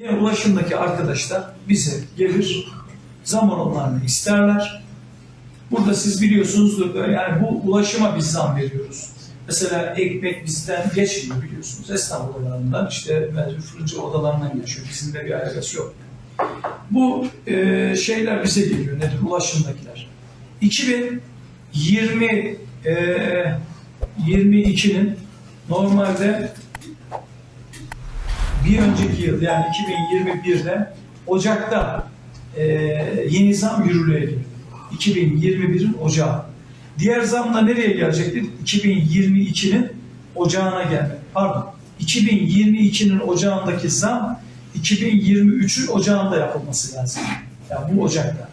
Yine ulaşımdaki arkadaşlar bize gelir, zam oranlarını isterler. Burada siz biliyorsunuz yani bu ulaşıma biz zam veriyoruz. Mesela ekmek bizden geçmiyor biliyorsunuz. Esnaf odalarından işte fırıncı odalarından geçiyor. Bizim de bir alakası yok. Bu e, şeyler bize geliyor. Nedir? Ulaşımdakiler. 2020 e, 22'nin normalde bir önceki yıl yani 2021'de Ocak'ta e, yeni zam yürürlüğe girdi. 2021'in Ocağı. Diğer zam da nereye gelecektir? 2022'nin Ocağına gelmek. Pardon. 2022'nin Ocağındaki zam 2023'ün Ocağında yapılması lazım. Yani bu Ocak'ta.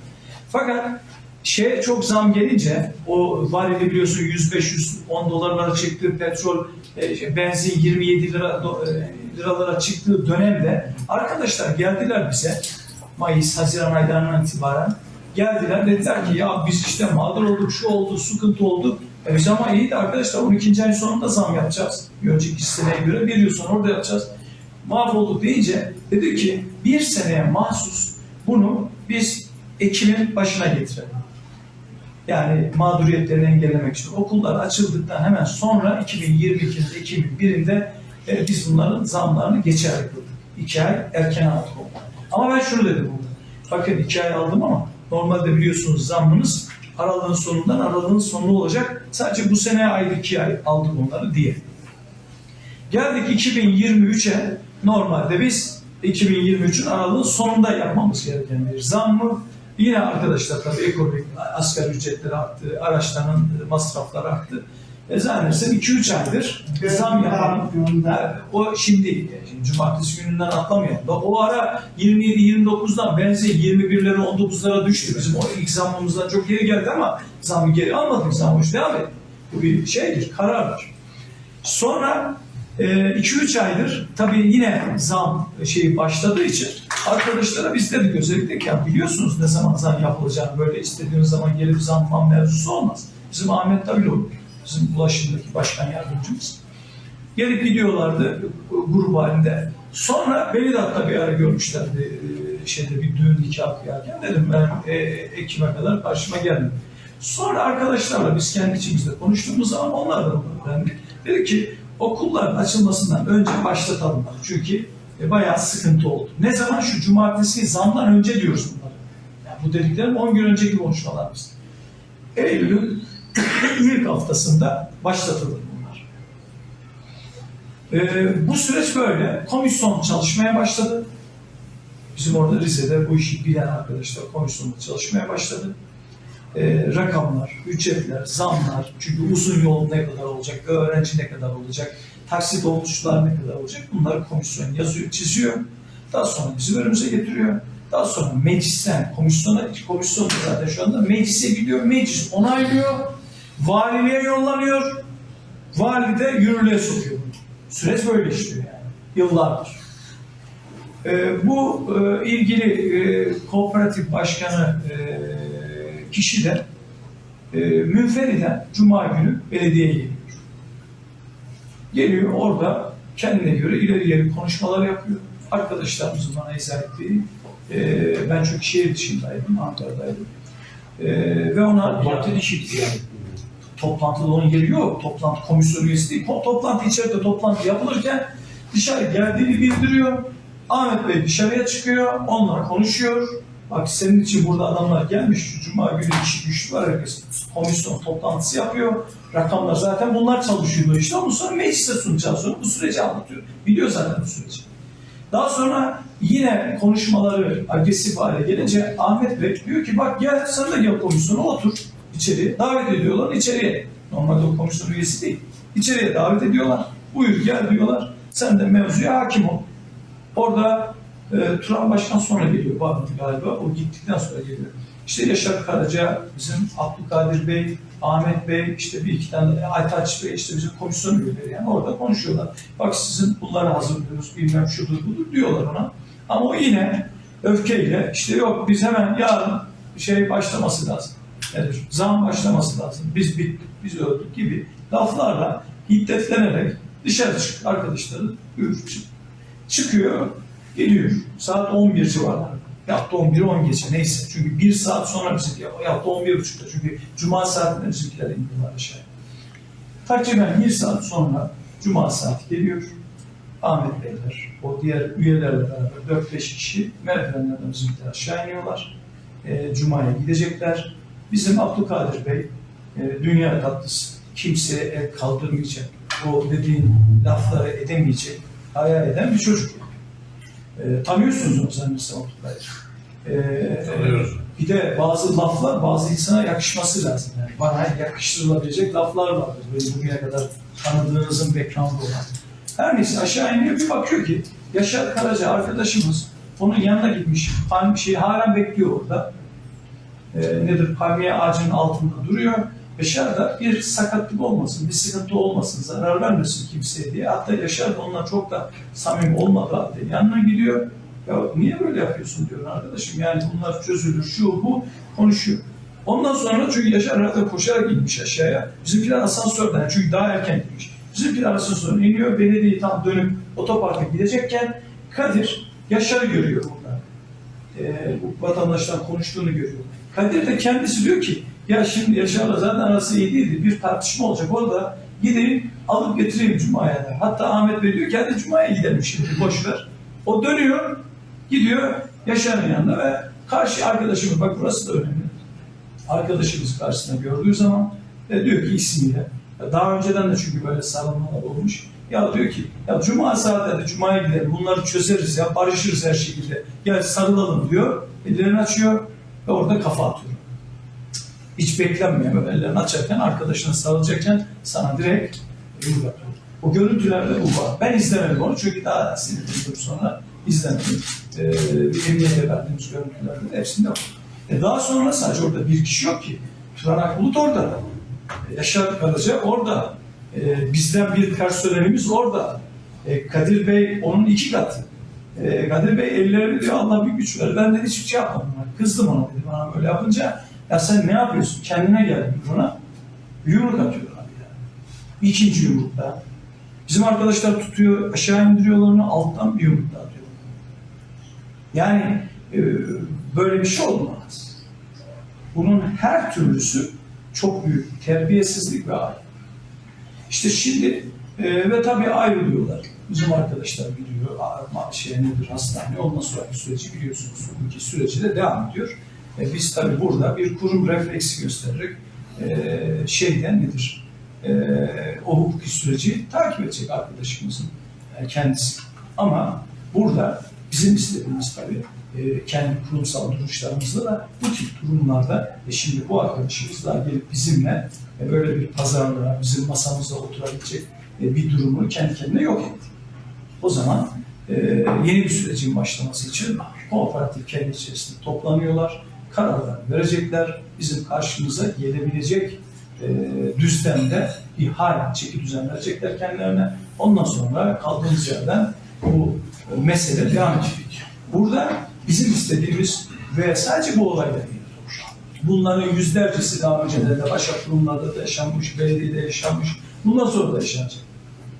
Fakat şey çok zam gelince o varili biliyorsun 105-110 dolarlara çıktı petrol e, benzin 27 lira e, liralara çıktığı dönemde arkadaşlar geldiler bize Mayıs, Haziran aylarından itibaren geldiler dediler ki ya biz işte mağdur olduk, şu oldu, sıkıntı oldu. E biz ama iyi de arkadaşlar 12. ay sonunda zam yapacağız. Bir önceki seneye göre bir yıl sonra orada yapacağız. Mahvolduk deyince dedi ki bir seneye mahsus bunu biz Ekim'in başına getirelim. Yani mağduriyetlerini engellemek için okullar açıldıktan hemen sonra 2022'nin Ekim'in birinde e, biz bunların zamlarını geçerli kıldık. İki ay erken aldık. Ama ben şunu dedim burada. Bakın iki ay aldım ama normalde biliyorsunuz zammınız aralığın sonundan aralığın sonunda olacak. Sadece bu sene ayda iki ay aldık onları diye. Geldik 2023'e normalde biz 2023'ün aralığın sonunda yapmamız gereken bir zam mı? Yine arkadaşlar tabii ekonomik asgari ücretleri arttı, araçların masrafları arttı. E zannedersem 2-3 aydır zam. Ha, O şimdi, şimdi cumartesi gününden atlamayalım. Da O ara 27-29'dan benzin 21'lere 19'lara düştü. Bizim o ilk zammımızdan çok geri geldi ama zamı geri almadık. Zam hoş devam etti. Bu bir şeydir, karardır. Sonra 2-3 aydır tabii yine zam şeyi başladığı için arkadaşlara biz dedik özellikle ki ya biliyorsunuz ne zaman zam yapılacağını böyle istediğiniz zaman gelip zam mevzusu olmaz. Bizim Ahmet Davil olur. Bizim ulaşımdaki başkan yardımcımız. Gelip gidiyorlardı grup halinde. Sonra hatta bir ara görmüşlerdi e, şeyde bir düğün nikah kıyarken dedim ben e, Ekim'e kadar karşıma geldim. Sonra arkadaşlarla biz kendi içimizde konuştuğumuz zaman onlar da bunu öğrendik. Dedi ki okulların açılmasından önce başlatalım. bak. Çünkü e, bayağı sıkıntı oldu. Ne zaman? Şu cumartesi zamdan önce diyoruz bunları. Yani bu dediklerim 10 gün önceki konuşmalarımız. Eylül'ün ilk haftasında başlatıldı bunlar. E, bu süreç böyle. Komisyon çalışmaya başladı. Bizim orada Rize'de bu işi bilen arkadaşlar komisyonda çalışmaya başladı e, rakamlar, ücretler, zamlar, çünkü uzun yol ne kadar olacak, öğrenci ne kadar olacak, taksit olmuşlar ne kadar olacak bunları komisyon yazıyor, çiziyor. Daha sonra bizim önümüze getiriyor. Daha sonra meclisten, komisyona, komisyon zaten şu anda meclise gidiyor, meclis onaylıyor, valiliğe yollanıyor, vali de yürürlüğe sokuyor. Süreç böyle işliyor yani, yıllardır. E, bu e, ilgili e, kooperatif başkanı e, kişi de e, münferiden Cuma günü belediyeye geliyor. Geliyor orada kendine göre ileri geri konuşmalar yapıyor. Arkadaşlarımızın bana izah ettiği, e, ben çünkü şehir dışındaydım, Ankara'daydım. E, ve ona Parti dişiydi yani. Toplantıda onun yeri yok. Toplantı komisyon üyesi değil. Toplantı içeride toplantı yapılırken dışarı geldiğini bildiriyor. Ahmet Bey dışarıya çıkıyor. Onunla konuşuyor. Bak senin için burada adamlar gelmiş. Cuma günü işi güçlü var herkes. Komisyon toplantısı yapıyor. Rakamlar zaten bunlar çalışıyor işte. Ondan sonra meclise sunacağız. Sonra bu süreci anlatıyor. Biliyor zaten bu süreci. Daha sonra yine konuşmaları agresif hale gelince Ahmet Bey diyor ki bak gel sen de gel komisyona otur içeri. Davet ediyorlar içeriye. Normalde o komisyon üyesi değil. İçeriye davet ediyorlar. Buyur gel diyorlar. Sen de mevzuya hakim ol. Orada e, Turan Başkan sonra geliyor pardon galiba. O gittikten sonra geliyor. İşte Yaşar Karaca, bizim Abdülkadir Bey, Ahmet Bey, işte bir iki tane Aytaç Bey, işte bizim komisyon üyeleri yani orada konuşuyorlar. Bak sizin bunları hazırlıyoruz, bilmem şudur budur diyorlar ona. Ama o yine öfkeyle işte yok biz hemen yarın şey başlaması lazım. Nedir? Zam başlaması lazım. Biz bittik, biz öldük gibi laflarla hiddetlenerek dışarı çık arkadaşları buyur çık. Çıkıyor. Geliyor. Saat 11 civarlarında. Yaptı 11 10 geçe neyse. Çünkü bir saat sonra bizim yaptı 11 buçukta. Çünkü cuma saatinde bizimkiler iniyorlar aşağıya. Takriben bir saat sonra cuma saati geliyor. Ahmet Beyler, o diğer üyelerle beraber 4-5 kişi merdivenlerden bizimkiler aşağı iniyorlar. E, Cuma'ya gidecekler. Bizim Abdülkadir Bey, e, dünya tatlısı, kimseye el kaldırmayacak, o dediğin lafları edemeyecek, hayal eden bir çocuk. E, tanıyorsunuz onu zannedersem Abdülkadir. E, Tanıyoruz. bir de bazı laflar bazı insana yakışması lazım. Yani bana yakıştırılabilecek laflar vardır. Böyle bugüne kadar tanıdığınızın background'u olan. Her neyse aşağı iniyor bir bakıyor ki Yaşar Karaca arkadaşımız onun yanına gitmiş. Palm şey halen bekliyor orada. Ee, nedir? Palmiye ağacının altında duruyor. Yaşar da bir sakatlık olmasın, bir sıkıntı olmasın, zarar vermesin kimseye diye. Hatta Yaşar da onunla çok da samimi olmadı halde yanına gidiyor. Ya niye böyle yapıyorsun diyor arkadaşım. Yani bunlar çözülür, şu bu konuşuyor. Ondan sonra çünkü Yaşar arada koşarak inmiş aşağıya. Bizimkiler asansörden çünkü daha erken gitmiş. Bizimkiler asansörden iniyor. Belediye tam dönüp otoparka gidecekken Kadir Yaşar'ı görüyor burada. Ee, bu vatandaştan konuştuğunu görüyor. Kadir de kendisi diyor ki ya şimdi Yaşar'la zaten arası iyi değildi. Bir tartışma olacak orada. Gideyim alıp getireyim Cuma'ya da. Hatta Ahmet Bey diyor ki hadi Cuma'ya gidelim şimdi boş ver. O dönüyor gidiyor Yaşar'ın yanına ve karşı arkadaşımız bak burası da önemli. Arkadaşımız karşısına gördüğü zaman ve diyor ki ismiyle daha önceden de çünkü böyle sarılmalar olmuş. Ya diyor ki ya cuma saatinde cumaya gidelim bunları çözeriz ya barışırız her şekilde. Gel sarılalım diyor. Ellerini açıyor ve orada kafa atıyor. Hiç beklenmiyor böyle ellerini açarken arkadaşına sarılacakken sana direkt yumruk atıyor. O görüntülerde bu var. Ben izlemedim onu çünkü daha sinirlendim sonra izlemedim. Ee, bir emniyete verdiğimiz görüntülerde de hepsinde var. E daha sonra sadece orada bir kişi yok ki. Turanak Bulut orada. E, Yaşar Karaca orada. E, bizden bir personelimiz orada. E, Kadir Bey onun iki katı. E, Kadir Bey ellerini diyor Allah bir güç ver. Ben de hiçbir şey yapmadım. Kızdım ona dedi bana böyle yapınca. Ya sen ne yapıyorsun? Kendine gel dedi ona. Yumruk atıyor abi ya. İkinci yumrukta. Bizim arkadaşlar tutuyor, aşağı indiriyorlar onu, alttan bir yumruk atıyor. Yani e, böyle bir şey olmaz. Bunun her türlüsü çok büyük terbiyesizlik ve ayıp. İşte şimdi e, ve tabii ayrılıyorlar. Bizim arkadaşlar gidiyor, şey nedir hastane, ondan sonraki süreci biliyorsunuz. Hukuki süreci de devam ediyor. E, biz tabii burada bir kurum refleksi göstererek e, şeyden nedir? E, o hukuki süreci takip edecek arkadaşımızın e, kendisi. Ama burada bizim istediğimiz tabii e, kendi kurumsal duruşlarımızda da bu tip durumlarda e, şimdi bu arkadaşımız da gelip bizimle e, böyle bir pazarlığa, bizim masamızda oturabilecek e, bir durumu kendi kendine yok etti. O zaman e, yeni bir sürecin başlaması için kooperatif kendi içerisinde toplanıyorlar, kararlar verecekler, bizim karşımıza gelebilecek e, düzlemde bir hal, çeki düzen verecekler kendilerine. Ondan sonra kaldığımız yerden bu mesele devam edecek. Burada bizim istediğimiz ve sadece bu olayla değil. Bunların yüzlercesi daha önceden de başka kurumlarda da yaşanmış, belediyede yaşanmış. Bundan sonra da yaşanacak.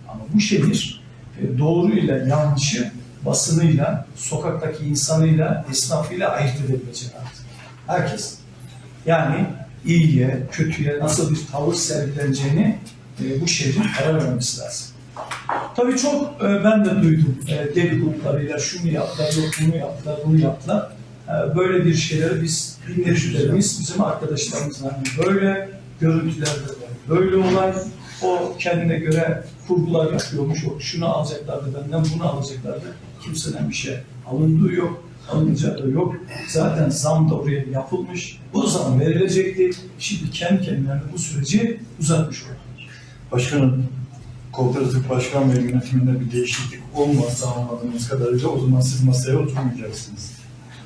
Ama bu şehir e, doğruyla yanlışı, basınıyla, sokaktaki insanıyla, esnafıyla ayırt edebilecek artık. Herkes. Yani iyiye, kötüye nasıl bir tavır sergileneceğini e, bu şehrin karar vermesi lazım. Tabii çok e, ben de duydum e, dedikodularıyla şunu yaptılar, yok bunu yaptılar, bunu yaptılar. E, böyle bir şeyleri biz dinleyicilerimiz, bizim arkadaşlarımız hani böyle görüntülerde de böyle olay. O kendine göre kurgular yapıyormuş, o şunu alacaklardı benden, bunu alacaklardı. Kimseden bir şey alındığı yok, alınacağı da yok. Zaten zam da oraya yapılmış. Bu zam verilecekti. Şimdi kendi kendilerine bu süreci uzatmış oldular. Başkanım, kooperatif başkan ve yönetiminde bir değişiklik olmazsa anladığımız kadarıyla o zaman siz masaya oturmayacaksınız.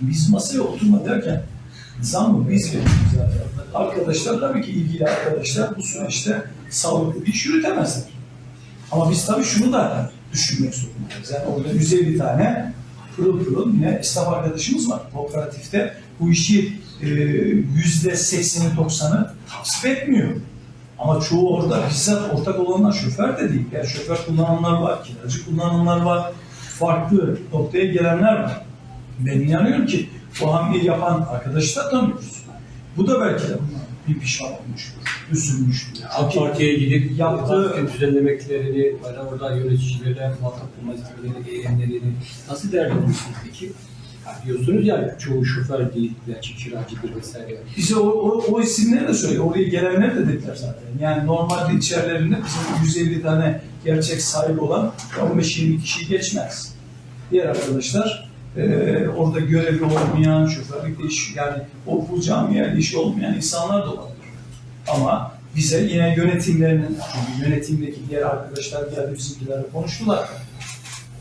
Biz masaya oturma derken zammı biz veriyoruz zaten. Arkadaşlar tabii ki ilgili arkadaşlar bu süreçte sağlıklı bir iş yürütemezler. Ama biz tabii şunu da düşünmek zorundayız. Yani orada 150 tane pırıl pırıl yine esnaf arkadaşımız var. Kooperatifte bu işi e, yüzde sekseni doksanı tasvip etmiyor. Ama çoğu orada bizzat ortak olanlar şoför de değil. Yani şoför kullananlar var, kiracı kullananlar var, farklı noktaya gelenler var. Ben inanıyorum ki bu hamleyi yapan arkadaşı da tanıyoruz. Bu da belki de bundan bir pişman olmuştur, üzülmüştür. AK Parti'ye gidip Yaptığı- yaptığı düzenlemeklerini, orada orada yöneticilerle muhatap bulma istemeleri, eğilimlerini nasıl değerlendiriyorsunuz peki? Ya diyorsunuz ya çoğu şoför değil, belki kiracıdır vesaire. Bize o, o, o isimleri de söylüyor. Oraya gelenler de dediler zaten. Yani normalde içerilerinde bizim 150 tane gerçek sahibi olan 15-20 kişi geçmez. Diğer arkadaşlar e, orada görevli olmayan, şoförlükte iş, yani o bu camiye işi olmayan insanlar da olabilir. Ama bize yine yönetimlerinin, çünkü yönetimdeki diğer arkadaşlar geldi bizimkilerle konuştular.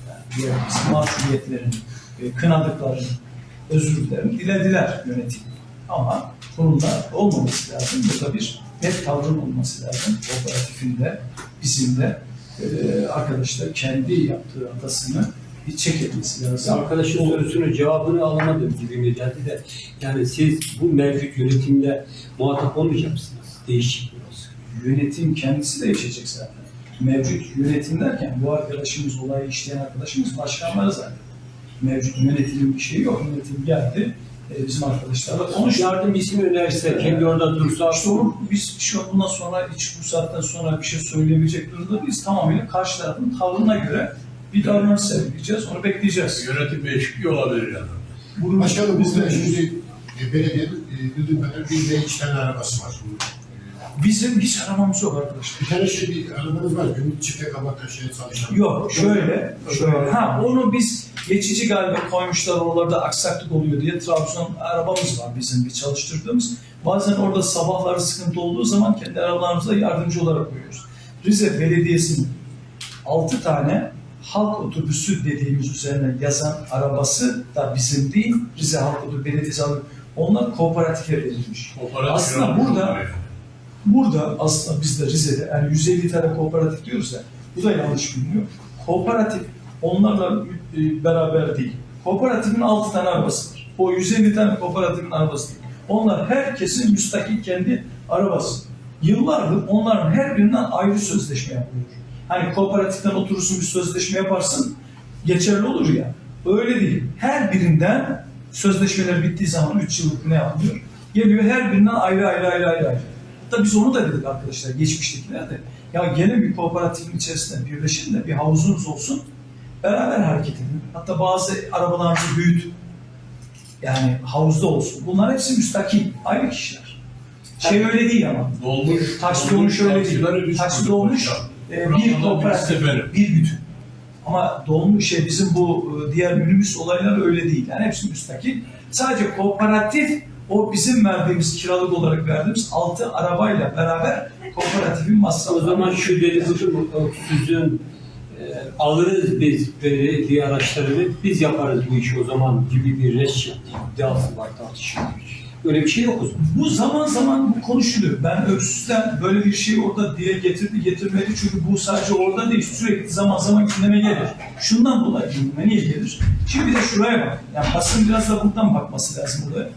Yani diğer bizim mahcubiyetlerini, e, kınadıklarını, özürlerini dilediler yönetim. Ama bunun da olmaması lazım. Burada bir net tavrın olması lazım. Kooperatifinde, bizim de e, arkadaşlar kendi yaptığı hatasını bir çek etmesi lazım. Arkadaşın sorusunun cevabını alamadım gibi geldi de. Yani siz bu mevcut yönetimle muhatap olmayacak mısınız? Değişik bir olsun. yönetim kendisi de yaşayacak zaten. Mevcut yönetim derken bu arkadaşımız, olayı işleyen arkadaşımız başkanları zaten. Mevcut yönetimin bir şeyi yok. Yönetim geldi, e, bizim arkadaşlarla konuştu. Yardım ismi önerse, kendi orada dursa, İşte onu biz şu an bundan sonra hiç bu saatten sonra bir şey söyleyebilecek durumda değiliz. Tamamıyla karşı tarafın tavrına göre bir davranış sergileyeceğiz. Onu bekleyeceğiz. Yönetim değişikliği olabilir yani. Bunu Başkanım biz de burada şimdi e, belediyenin e, bir ve iki tane arabası var. bizim hiç aramamız yok arkadaşlar. Bir tane şey bir arabanız var. Günlük çifte kabak taşıyan çalışan. Yok şöyle, şöyle. Ha onu biz geçici galiba koymuşlar oralarda aksaklık oluyor diye Trabzon arabamız var bizim bir çalıştırdığımız. Bazen orada sabahları sıkıntı olduğu zaman kendi arabalarımıza yardımcı olarak koyuyoruz. Rize Belediyesi'nin 6 tane halk otobüsü dediğimiz üzerine yazan arabası da bizim değil, Rize Halk Otobüsü Belediyesi. Onlar kooperatife verilmiş. Kooperatif Aslında burada-. Burada aslında biz de Rize'de yani 150 tane kooperatif diyoruz ya bu da yanlış biliniyor. Kooperatif onlarla e, beraber değil. Kooperatifin 6 tane arabası var. O 150 tane kooperatifin arabası değil. Onlar herkesin müstakil kendi arabası. Yıllardır onların her birinden ayrı sözleşme yapılıyor. Hani kooperatiften oturursun bir sözleşme yaparsın geçerli olur ya. Öyle değil. Her birinden sözleşmeler bittiği zaman 3 yıllık ne yapılıyor? Geliyor her birinden ayrı ayrı ayrı ayrı ayrı. Hatta biz onu da dedik arkadaşlar geçmiştekiler de. Ya gelin bir kooperatifin içerisinde birleşin de bir havuzunuz olsun. Beraber hareket edin. Hatta bazı arabalarınızı büyütün. Yani havuzda olsun. Bunlar hepsi müstakil. Ayrı kişiler. Şey öyle değil ama. Dolmuş. Taksi dolmuş öyle değil. koyduk dolmuş. E, bir kooperatif, bir bütün. Ama dolmuş şey bizim bu e, diğer minibüs olayları öyle değil. Yani hepsi müstakil. Sadece kooperatif o bizim verdiğimiz kiralık olarak verdiğimiz altı arabayla beraber kooperatifin masrafı. o zaman şu mu, öksüzün e, alırız biz belediye araçlarını, biz yaparız bu işi o zaman gibi bir reşit iddiası var tartışılıyor. Öyle bir şey yok o zaman. Bu zaman zaman bu konuşuluyor. Ben Öksüz'den böyle bir şey orada diye getirdi getirmedi çünkü bu sadece orada değil sürekli zaman zaman gündeme gelir. Şundan dolayı gündeme niye gelir? Şimdi bir de şuraya bak. Yani basın biraz da buradan bakması lazım olaya.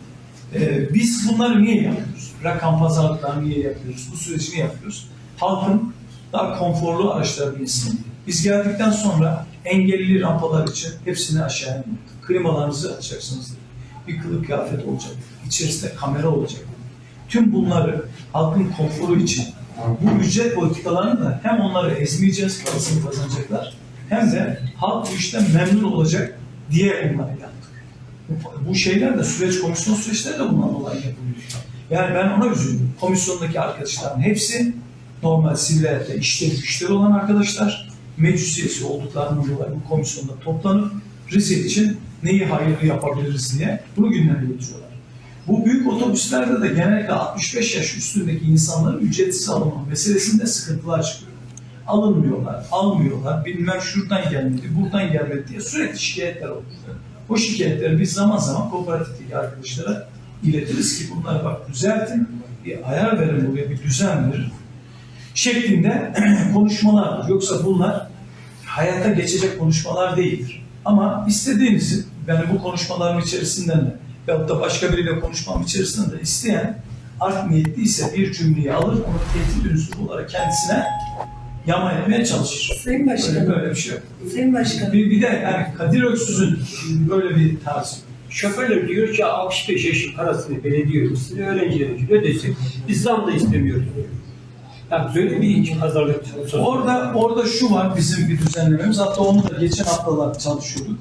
Ee, biz bunları niye yapıyoruz? Rakam pazarlıklarını niye yapıyoruz? Bu süreci niye yapıyoruz? Halkın daha konforlu araçlar binsin. Biz geldikten sonra engelli rampalar için hepsini aşağı indirdik. Klimalarınızı açacaksınız dedik. Bir kılık kıyafet olacak. İçerisinde kamera olacak. Tüm bunları halkın konforu için bu ücret politikalarını da hem onları ezmeyeceğiz, parasını kazanacaklar hem de halk bu işten memnun olacak diye onları yaptık. Bu, bu şeyler de süreç komisyon süreçleri de bundan dolayı yapılıyor. Yani ben ona üzüldüm. Komisyondaki arkadaşların hepsi normal sivil hayatta işleri güçleri olan arkadaşlar meclis üyesi olduklarından dolayı bu komisyonda toplanıp Rize için neyi hayırlı yapabiliriz diye bunu gündeme getiriyorlar. Bu büyük otobüslerde de genellikle 65 yaş üstündeki insanların ücretsiz alınma meselesinde sıkıntılar çıkıyor. Alınmıyorlar, almıyorlar, bilmem şuradan gelmedi, buradan gelmedi diye sürekli şikayetler oluyor. O şikayetleri biz zaman zaman kooperatifteki arkadaşlara iletiriz ki bunları bak düzeltin, bir ayar verin buraya, bir düzen verin şeklinde konuşmalardır. Yoksa bunlar hayata geçecek konuşmalar değildir. Ama istediğinizi, yani bu konuşmalarım içerisinden de veyahut da başka biriyle konuşmam içerisinden de isteyen art niyetliyse bir cümleyi alır, onu tehdit unsuru olarak kendisine yama etmeye çalışır. Sayın Böyle, Başkanım, böyle bir şey yok. Sayın Başkanım. Bir, bir de yani Kadir Öksüz'ün böyle bir tarzı. Şoförler diyor ki 65 yaşın parasını belediye ödesin, öğrenciler için ödesin. Biz zam da istemiyoruz diyor. Yani böyle bir pazarlık söz Orada orada şu var bizim bir düzenlememiz. Hatta onu da geçen haftalar çalışıyorduk.